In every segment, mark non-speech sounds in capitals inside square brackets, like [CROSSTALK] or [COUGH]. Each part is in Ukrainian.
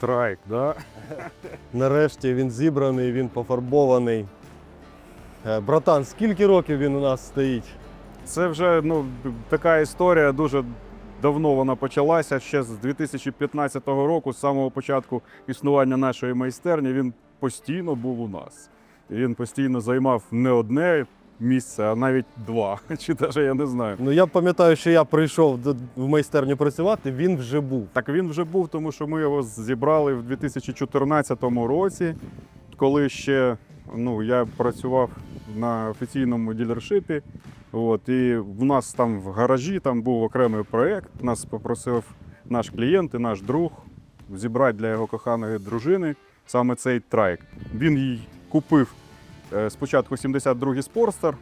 Трайк, да? Нарешті він зібраний, він пофарбований. Е, Братан, скільки років він у нас стоїть? Це вже ну, така історія дуже давно вона почалася. Ще з 2015 року, з самого початку існування нашої майстерні, він постійно був у нас. Він постійно займав не одне місце, а навіть два. [LAUGHS] Чи навіть я не знаю. Ну я пам'ятаю, що я прийшов в майстерню працювати, він вже був. Так він вже був, тому що ми його зібрали в 2014 році, коли ще ну, я працював на офіційному ділершипі. От, і в нас там в гаражі там був окремий проєкт. Нас попросив наш клієнт і наш друг зібрати для його коханої дружини саме цей трайк. Він їй купив спочатку 72-й спорстер,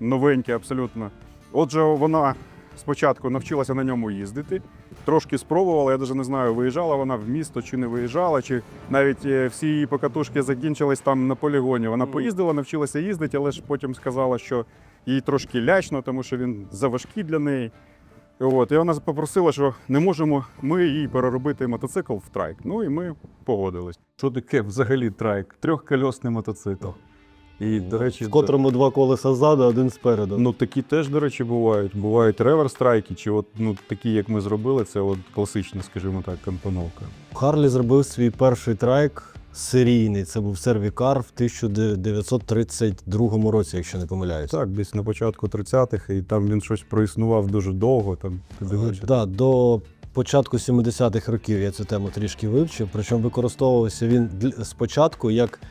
новенький абсолютно. Отже, вона спочатку навчилася на ньому їздити, трошки спробувала. Я навіть не знаю, виїжджала вона в місто чи не виїжджала, чи навіть е, всі її покатушки закінчились там на полігоні. Вона поїздила, навчилася їздити, але ж потім сказала, що їй трошки лячно, тому що він заважкий для неї. От, і вона попросила, що не можемо ми їй переробити мотоцикл в трайк. Ну і ми погодились. Що таке взагалі трайк? Трьохкольосний мотоцикл. І, до речі, В котрому два колеса ззаду, один спереду. ну такі теж, до речі, бувають. Бувають реверс трайки, чи от ну такі, як ми зробили, це от класична, скажімо так, компоновка. Харлі зробив свій перший трайк серійний. Це був сервікар в 1932 році, якщо не помиляюсь. Так, десь на початку 30-х, і там він щось проіснував дуже довго. Там ти дивишся. Да, до початку 70-х років я цю тему трішки вивчив. Причому використовувався він спочатку як е,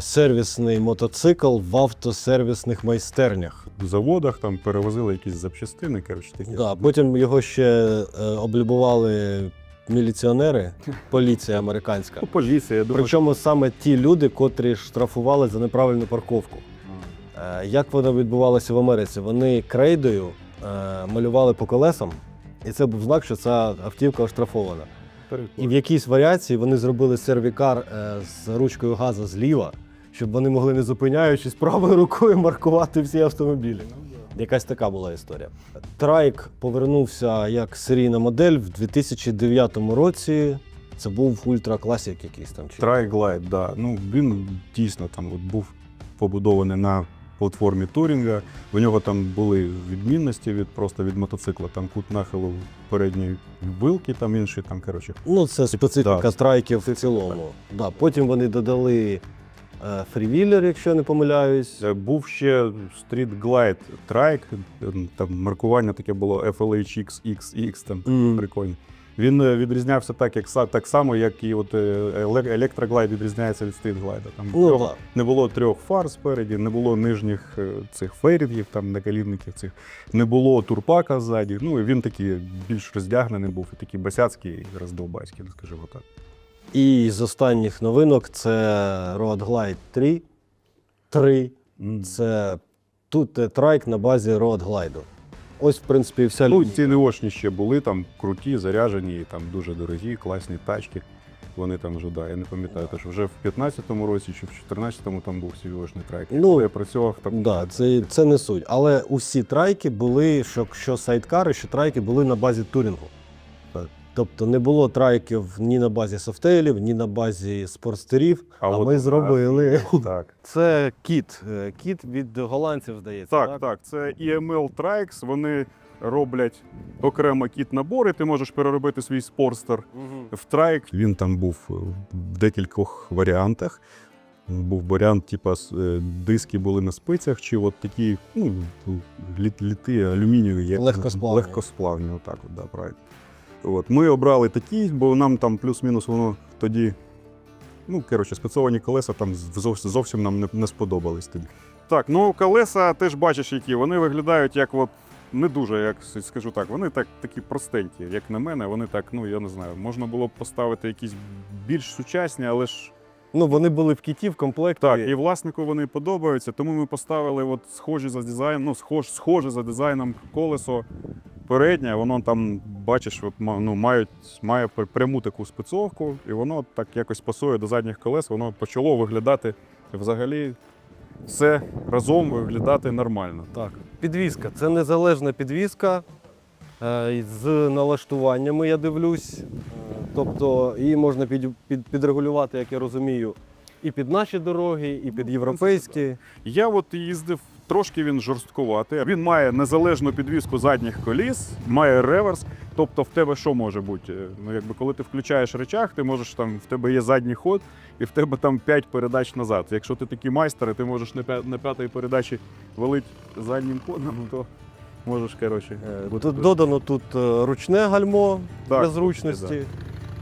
сервісний мотоцикл в автосервісних майстернях. В заводах там перевозили якісь запчастини, коротше такі. Да, потім його ще е, облюбували міліціонери, поліція американська. Ну, поліція, я думаю, Причому саме ті люди, котрі штрафували за неправильну парковку. Е, Як воно відбувалося в Америці? Вони крейдою е, малювали по колесам, і це був знак, що ця автівка оштрафована. І в якійсь варіації вони зробили сервікар е, з ручкою газу зліва, щоб вони могли, не зупиняючись, правою рукою маркувати всі автомобілі. Якась така була історія. Трайк повернувся як серійна модель в 2009 році. Це був Ультра Classic якийсь там. Чи... Трайглайд, да. Ну він дійсно там от був побудований на платформі Турінга. У нього там були відмінності від просто від мотоцикла. Там кут нахилу передньої вилки, там інший, там коротше. Ну, це специфіка Да. трайків в цілому. Да. Потім вони додали е, фрівілер, якщо я не помиляюсь. Е, Був ще Street Glide Trike, е, там маркування таке було FLHX XX, там Мгм. прикольно. Він е, відрізнявся так, як так само, як і от е, електроглайд відрізняється від стрітглайда. Там Ну, не було трьох фар спереді, не було нижніх е, цих фейрінгів, там накалібників цих, не було турпака ззаді. Ну і він такий більш роздягнений був, і такий басяцький, роздовбацький, ну, скажімо так. І з останніх новинок це Road Glide 3. 3. Це тут трайк на базі Road Glide. Ось, в принципі, і вся Ну, ці неошні ще були там круті, заряжені, там дуже дорогі, класні тачки. Вони там вже, да, я не пам'ятаю, то що вже в 15-му році чи в 14-му там був сівошний трайк. Ну, я працював там. Да, це, це не суть. Але усі трайки були, що, що сайдкари, що трайки були на базі турінгу. Так. Тобто не було трайків ні на базі софтейлів, ні на базі спортстерів, а, от ми зробили. Так. Це кіт. е, Кіт від голландців, здається. Так, так, це EML Trikes. Вони роблять окремо кіт-набори. Ти можеш переробити свій спорстер Мгм. в трайк. Він там був е, в декількох варіантах. Був варіант, типа е, диски були на спицях, чи от такі ну, літ, літи алюмінієві, Легкосплавні. легкосплавні, отак, от, да, правильно. От, ми обрали такі, бо нам там плюс-мінус воно тоді. Ну, коротше, спецовані колеса там зовсім, нам не, не сподобались тоді. Так, ну колеса теж бачиш, які вони виглядають як от. Не дуже, як скажу так, вони так такі простенькі, як на мене. Вони так, ну я не знаю, можна було б поставити якісь більш сучасні, але ж Ну, вони були в кіті в комплекті. Так, і власнику вони подобаються, тому ми поставили от схожі за дизайном, ну, схож, схоже за дизайном колесо переднє, воно там, бачиш, ну, мають, має пряму таку спецовку, і воно так якось пасує до задніх колес, воно почало виглядати взагалі все разом виглядати нормально. Так. Підвізка. Це незалежна підвізка е, з налаштуваннями, я дивлюсь. Е, Тобто її можна під, під, підрегулювати, як я розумію, і під наші дороги, і під європейські. Я от їздив, трошки він жорсткуватий. Він має незалежну підвіску задніх коліс, має реверс. Тобто в тебе що може бути? Е, Ну, якби коли ти включаєш речах, ти можеш там, в тебе є задній ход, і в тебе там 5 передач назад. Якщо ти такий майстер, ти можеш на, п'я- на п'ятій передачі валити заднім ходом, то можеш, коротше. Е, бути Тут додано тут е, ручне гальмо Так, для зручності.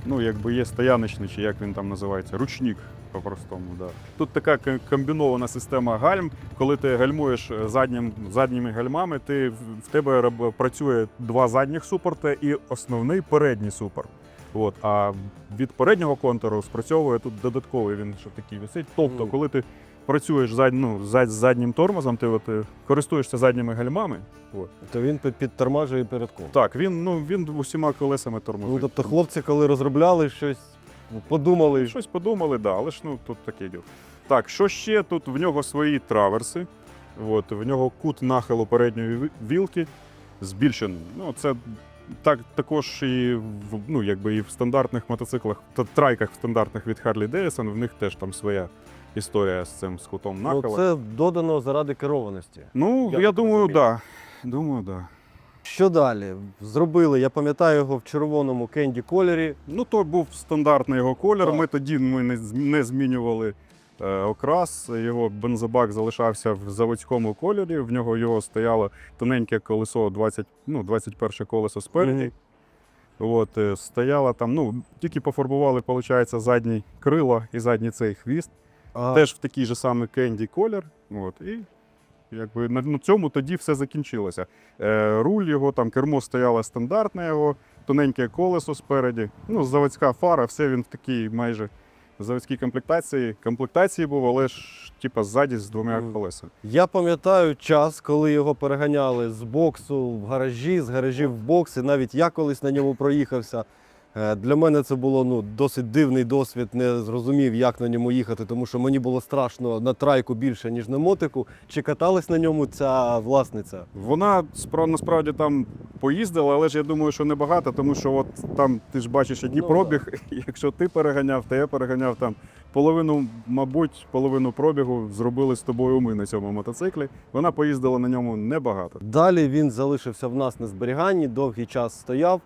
Ну, якби є стояночний, чи як він там називається, ручник по-простому. Да. Тут така комбінована система гальм. Коли ти гальмуєш е, заднім, задніми гальмами, ти, в тебе працює два задніх супорти і основний передній супорт. От, а від переднього контуру спрацьовує тут додатковий він що такий висить. Тобто, коли ти працюєш зад, ну, за- з заднім тормозом, ти от, е, користуєшся задніми гальмами. От. То він під- підтормажує передком. Так, він, ну, він усіма колесами тормозить. Ну, тобто хлопці, коли розробляли щось, подумали, Щось подумали, да, але ж ну тут таке діло. Так, що ще? Тут в нього свої траверси. От, в нього кут нахилу передньої вілки збільшений. Ну, це так, також і в, ну, якби і в стандартних мотоциклах, та трайках стандартних від Harley Davidson, в них теж там своя історія з цим з кутом ну, нахила. це додано заради керованості. Ну, Я я, думаю, так. Да. Думаю, так. Да. Що далі? Зробили, я пам'ятаю його в червоному кенді кольорі. Ну, то був стандартний його колір. Так. Ми тоді ми не, не змінювали е, окрас. Його бензобак залишався в заводському кольорі. В нього його стояло тоненьке колесо, 20, ну, 21 колесо спереді. Мгм. От, е, стояла там, ну, тільки пофарбували, виходить, задній крила і задній цей хвіст. А, Теж в такий же самий кенді колір. От, і якби на, цьому тоді все закінчилося. Е, руль його, там кермо стояло стандартне його, тоненьке колесо спереді. Ну, заводська фара, все він в такій майже заводській комплектації. Комплектації був, але ж типа ззаді з двома колесами. Я пам'ятаю час, коли його переганяли з боксу в гаражі, з гаражів в бокс, і навіть я колись на ньому проїхався. Е, Для мене це було ну, досить дивний досвід, не зрозумів, як на ньому їхати, тому що мені було страшно на трайку більше, ніж на мотику. Чи каталась на ньому ця власниця? Вона спра- насправді там поїздила, але ж я думаю, що небагато, тому що от там ти ж бачиш, який Ну, пробіг. [LAUGHS] Якщо ти переганяв, то я переганяв там половину, мабуть, половину пробігу зробили з тобою ми на цьому мотоциклі. Вона поїздила на ньому небагато. Далі він залишився в нас на зберіганні, довгий час стояв.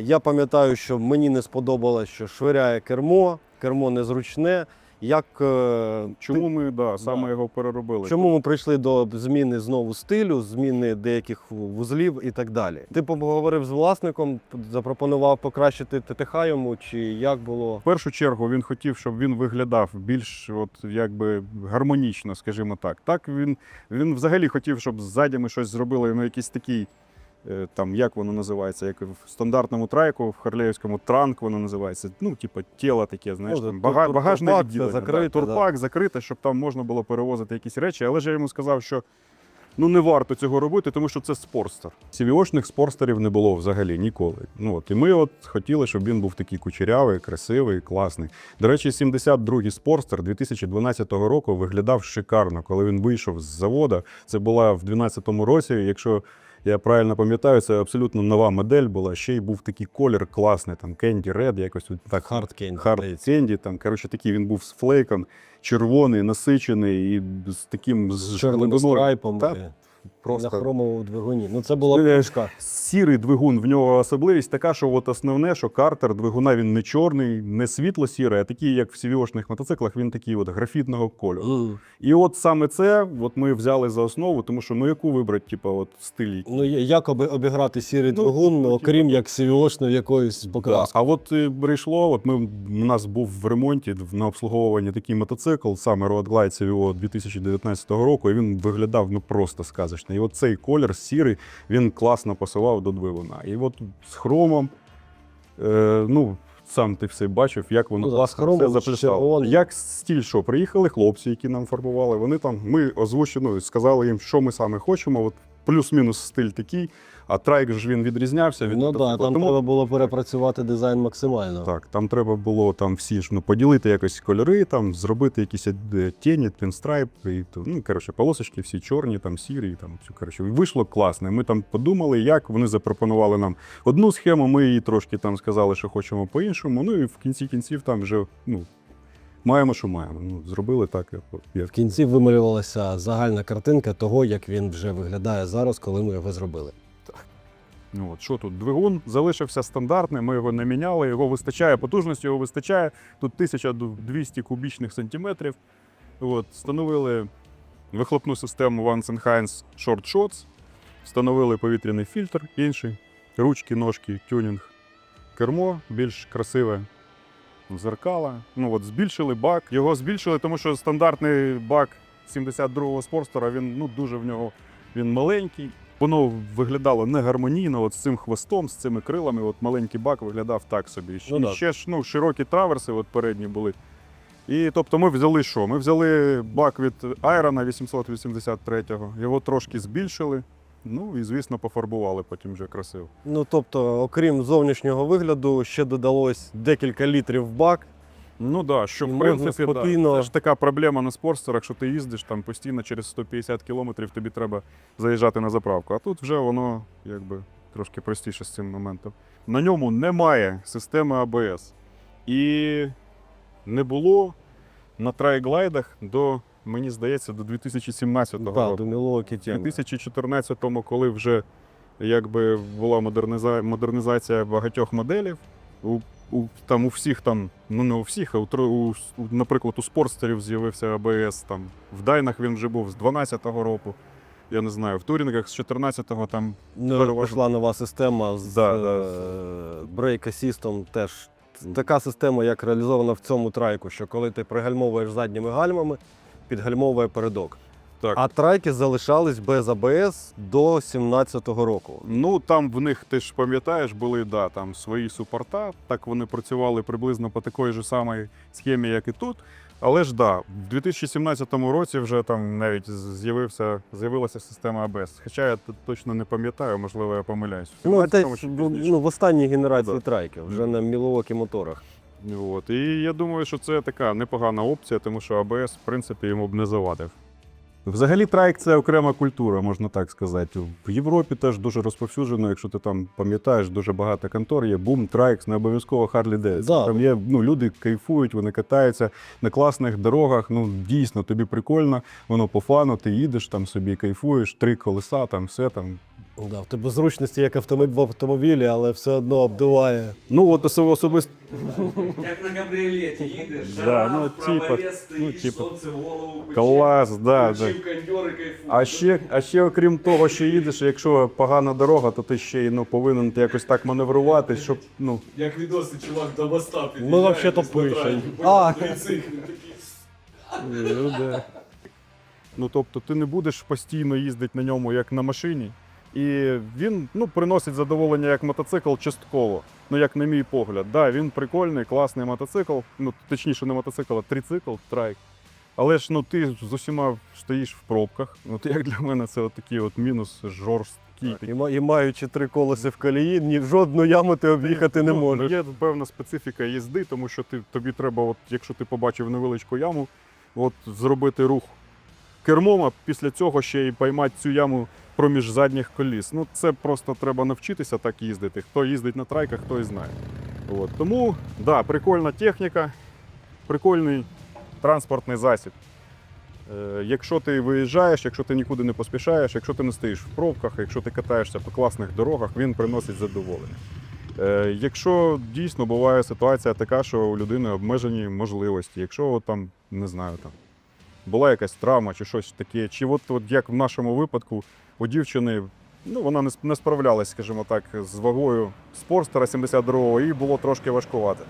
Я пам'ятаю, що мені не сподобалось, що швиряє кермо, кермо незручне. Як, е, Чому ми да, саме Да. його переробили? Чому ми прийшли до зміни знову стилю, зміни деяких вузлів і так далі? Ти поговорив з власником, запропонував покращити ТТХ йому, чи як було? В першу чергу він хотів, щоб він виглядав більш от, якби гармонічно, скажімо так. Так він, він взагалі хотів, щоб ззаді ми щось зробили, ну якийсь такий, там, як воно називається, як в стандартному трайку, в харлеївському транк воно називається. Ну, типу, тіло таке, знаєш, Ну, там, тур- бага, тур- багажне турпак, відділення. закрите, да. да. Турпак закрите, щоб там можна було перевозити якісь речі. Але ж я йому сказав, що ну не варто цього робити, тому що це спорстер. Сівіошних спорстерів не було взагалі ніколи. Ну от і ми от хотіли, щоб він був такий кучерявий, красивий, класний. До речі, 72-й спорстер 2012 року виглядав шикарно, коли він вийшов з завода. Це була в 2012 році. Якщо я правильно пам'ятаю, це абсолютно нова модель була. Ще й був такий колір класний, там Candy Red, якось от так Hard Candy, Hard. Candy, там, коротше, такий він був з флейком, червоний, насичений і з таким З чорним страйпом Та, Просто на хромовому двигуні. Ну це була Е, пушка. сірий двигун. В нього особливість така, що от основне, що картер двигуна він не чорний, не світло-сірий, а такий, як в сівіошних мотоциклах, він такий от графітного кольору. І от саме це от ми взяли за основу, тому що ну яку вибрати, типу, от стиль. Ну як обіграти сірий Ну, двигун, ну, окрім як сівіошно якоїсь Да. А от е, прийшло, от ми, у нас був в ремонті на обслуговуванні такий мотоцикл, саме Road Glide CVO 2019 року, і він виглядав ну просто сказочно. І от цей колір сірий, він класно пасував до двигуна. І от з хромом, е, ну, сам ти все бачив, як воно Ну класно все записало. Як стіль, що приїхали хлопці, які нам фарбували, вони там, ми озвучили, ну, сказали їм, що ми саме хочемо. От плюс-мінус стиль такий, а трайк ж він відрізнявся від Ну так, там Тому- треба було перепрацювати дизайн максимально. так, там треба було там всі ж ну, поділити якось кольори, там зробити якісь е, тіні, пінстрайп, і ну коротше, полосочки всі чорні, там сірі, там все коротше. Вийшло класно. Ми там подумали, як вони запропонували нам одну схему. Ми її трошки там сказали, що хочемо по-іншому. Ну і в кінці кінців там вже ну маємо, що маємо. Ну зробили так, як- В кінці вималювалася загальна картинка того, як він вже виглядає зараз, коли ми його зробили. Ну от що тут? Двигун залишився стандартний, ми його не міняли, його вистачає, потужності його вистачає. Тут 1200 кубічних сантиметрів. От, встановили вихлопну систему Vance Heinz Short Shots, встановили повітряний фільтр інший, ручки, ножки, тюнінг, кермо більш красиве. Зеркала. Ну от збільшили бак. Його збільшили, тому що стандартний бак 72-го спорстера, він ну дуже в нього він маленький. Воно виглядало не гармонійно, от з цим хвостом, з цими крилами. От маленький бак виглядав так собі. Ну і да. ще ж ну, широкі траверси, от передні були. І тобто ми взяли що? Ми взяли бак від Айрона 883-го, його трошки збільшили. Ну і, звісно, пофарбували потім вже красиво. Ну тобто, окрім зовнішнього вигляду, ще додалось декілька літрів в бак. Ну так, да, що І в можна принципі спокійно- да. це ж така проблема на спортерах, що ти їздиш там постійно через 150 кілометрів, тобі треба заїжджати на заправку. А тут вже воно якби трошки простіше з цим моментом. На ньому немає системи АБС. І не було на трайглайдах до, мені здається, до 2017 Да, року. до Мілокі В 2014-му, коли вже якби була модерніза... модернізація багатьох моделів, у, у, там у всіх там, ну не у всіх, а у, у, у, наприклад, у спортстерів з'явився АБС, там, в Дайнах він вже був з 12-го року. Я не знаю, в турінгах з 14-го там. Ну, переважно- пішла нова система з Да, е, да. Assistant теж. Така система, як реалізована в цьому трайку, що коли ти пригальмовуєш задніми гальмами, підгальмовує передок. Так. А трайки залишались без АБС до 17-го року. Ну там в них, ти ж пам'ятаєш, були да, там свої супорта. Так вони працювали приблизно по такій же самій схемі, як і тут. Але ж да, в 2017 році вже там навіть з'явився, з'явилася система ABS. Хоча я точно не пам'ятаю, можливо, я помиляюсь. Ну, це ну, ну, в останній генерації Да. трайків, вже на Milwaukee моторах. От. І я думаю, що це така непогана опція, тому що ABS, в принципі, йому б не завадив. Взагалі, трайк це окрема культура, можна так сказати. В Європі теж дуже розповсюджено, якщо ти там пам'ятаєш, дуже багато контор є. Бум, трайкс, не обов'язково Харлі Девідсон. Да. Там є ну, люди кайфують, вони катаються на класних дорогах. Ну дійсно, тобі прикольно, воно по фану, ти їдеш там собі, кайфуєш, три колеса, там все там. Да, в тебе зручності як автомобіль в автомобілі, але все одно обдуває. Ну от особисто Як на кабріолеті їдеш, Да, жара, ну, типа, ну, типа, сонце в голову пече, клас, да, да. включив кондьор і кайфуєш. А ще, а ще окрім того, що їдеш, якщо погана дорога, то ти ще й ну, повинен якось так маневрувати, щоб ну. Як відоси, чувак, до моста під'їжджає, Ми вообще-то десь на пишем. трасі, А. трицикли такі. Ну, да. ну тобто ти не будеш постійно їздити на ньому як на машині. І він ну, приносить задоволення як мотоцикл частково. Ну, як на мій погляд. Да, він прикольний, класний мотоцикл. Ну, точніше, не мотоцикл, а трицикл, трайк. Але ж ну, ти з усіма стоїш в пробках. От як для мене це от такий от мінус жорсткий. І, і маючи три колеса в колії, ні жодну яму ти об'їхати не Ну, можеш. Є певна специфіка їзди, тому що ти, тобі треба, от, якщо ти побачив невеличку яму, от, зробити рух кермом, а після цього ще й поймати цю яму проміж задніх коліс. Ну, це просто треба навчитися так їздити. Хто їздить на трайках, той знає. От. Тому, да, прикольна техніка, прикольний транспортний засіб. Е, Якщо ти виїжджаєш, якщо ти нікуди не поспішаєш, якщо ти не стоїш в пробках, якщо ти катаєшся по класних дорогах, він приносить задоволення. Е, Якщо дійсно буває ситуація така, що у людини обмежені можливості, якщо там, не знаю, там була якась травма чи щось таке, чи от, от як в нашому випадку у дівчини, ну вона не, справлялась, скажімо так, з вагою спорстера 72-го, їй було трошки важкувати.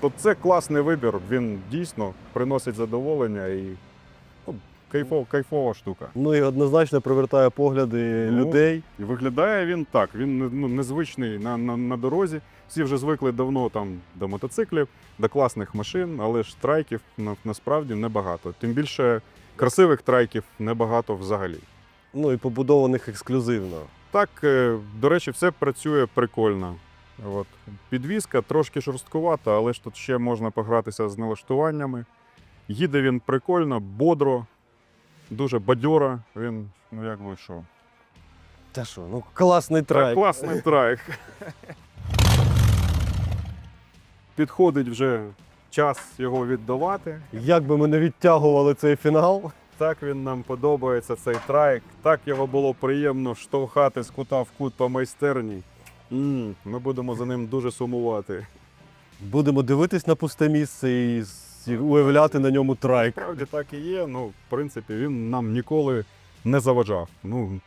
То це класний вибір, він дійсно приносить задоволення і ну, кайфова, кайфова штука. Ну і однозначно привертає погляди Ну, людей. І виглядає він так. Він ну, незвичний на, на, на дорозі. Всі вже звикли давно там до мотоциклів, до класних машин, але ж трайків на, насправді небагато. Тим більше красивих трайків небагато взагалі. Ну і побудованих ексклюзивно. Так, е, до речі, все працює прикольно. От. Підвізка трошки шорсткувата, але ж тут ще можна погратися з налаштуваннями. Їде він прикольно, бодро, дуже бадьоро. Він, ну як вийшов. Та що, ну класний Так, класний трек. [LAUGHS] Підходить вже час його віддавати. Як би ми не відтягували цей фінал, Так він нам подобається, цей трайк. Так його було приємно штовхати з кута в кут по майстерні. м ми будемо за ним дуже сумувати. будемо дивитись на пусте місце і уявляти на ньому трайк. Справді так і є. Ну, в принципі, він нам ніколи не заважав. Ну,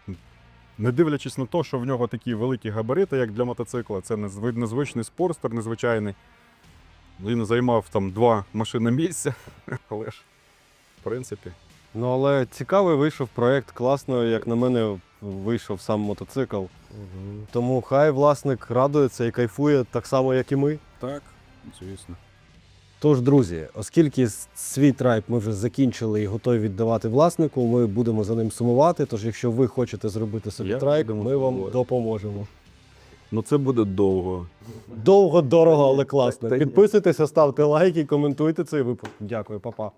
не дивлячись на те, що в нього такі великі габарити, як для мотоцикла, це незв- незвичний спорстер, незвичайний. Він займав там два машини місця, [LAUGHS] але ж, в принципі. Ну але цікавий вийшов проект, класно, як на мене, вийшов сам мотоцикл. Тому хай власник радується і кайфує так само, як і ми. Так, звісно. Тож, друзі, оскільки свій трайк ми вже закінчили і готові віддавати власнику, ми будемо за ним сумувати. Тож, якщо ви хочете зробити собі Я трайк, ми вам сумувати. допоможемо. Ну це буде довго. Довго, дорого, але класно. Підписуйтеся, ставте лайки, коментуйте цей випуск. Дякую, па-па.